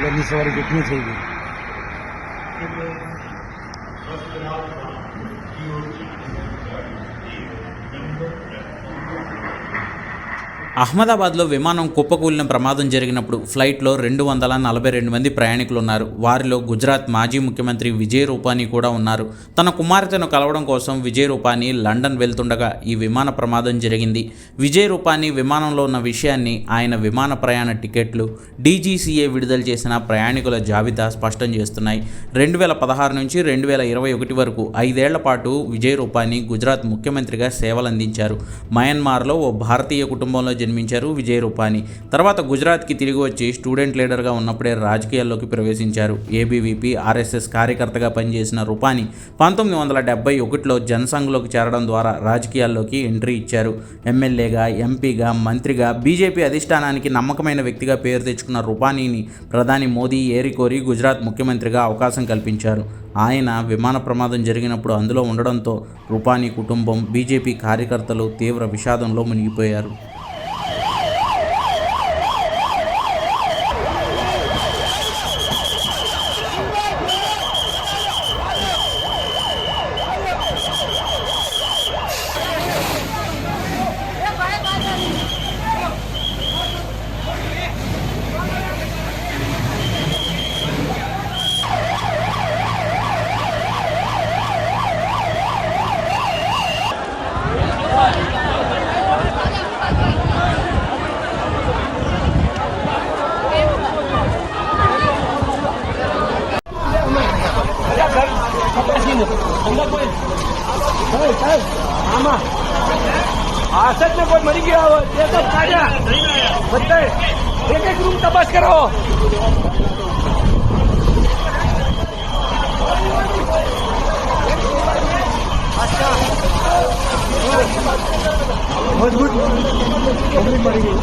લગી સવારે કેટલી થઈ ગઈ. అహ్మదాబాద్లో విమానం కుప్పకూలిన ప్రమాదం జరిగినప్పుడు ఫ్లైట్లో రెండు వందల నలభై రెండు మంది ప్రయాణికులు ఉన్నారు వారిలో గుజరాత్ మాజీ ముఖ్యమంత్రి విజయ్ రూపానీ కూడా ఉన్నారు. తన కుమార్తెను కలవడం కోసం విజయ్ రూపానీ లండన్ వెళ్తుండగా ఈ విమాన ప్రమాదం జరిగింది. విజయ్ రూపానీ విమానంలో ఉన్న విషయాన్ని ఆయన విమాన ప్రయాణ టికెట్లు డీజీసీఏ విడుదల చేసిన ప్రయాణికుల జాబితా స్పష్టం చేస్తున్నాయి. రెండు వేల పదహారు నుంచి రెండు వేల ఇరవై ఒకటి వరకు ఐదేళ్ళ పాటు విజయ్ రూపానీ గుజరాత్ ముఖ్యమంత్రిగా సేవలందించారు. మయన్మార్లో ఓ భారతీయ కుటుంబంలో జన్మించారు విజయ్ రూపాని. తర్వాత గుజరాత్కి తిరిగి వచ్చి స్టూడెంట్ లీడర్గా ఉన్నప్పుడే రాజకీయాల్లోకి ప్రవేశించారు. ఏబీవీపీ ఆర్ఎస్ఎస్ కార్యకర్తగా పనిచేసిన రూపాని పంతొమ్మిది వందల డెబ్బై ఒకటిలో జనసంఘ్లోకి చేరడం ద్వారా రాజకీయాల్లోకి ఎంట్రీ ఇచ్చారు. ఎమ్మెల్యేగా ఎంపీగా మంత్రిగా బీజేపీ అధిష్టానానికి నమ్మకమైన వ్యక్తిగా పేరు తెచ్చుకున్న రూపానీని ప్రధాని మోదీ ఏరికోరి గుజరాత్ ముఖ్యమంత్రిగా అవకాశం కల్పించారు. ఆయన విమాన ప్రమాదం జరిగినప్పుడు అందులో ఉండడంతో రూపానీ కుటుంబం బీజేపీ కార్యకర్తలు తీవ్ర విషాదంలో మునిగిపోయారు. आसत कोई मरी गया ये सब ताज़ा। बच्चे, एक एक रूम तपास करो। मज़बूत मरी गई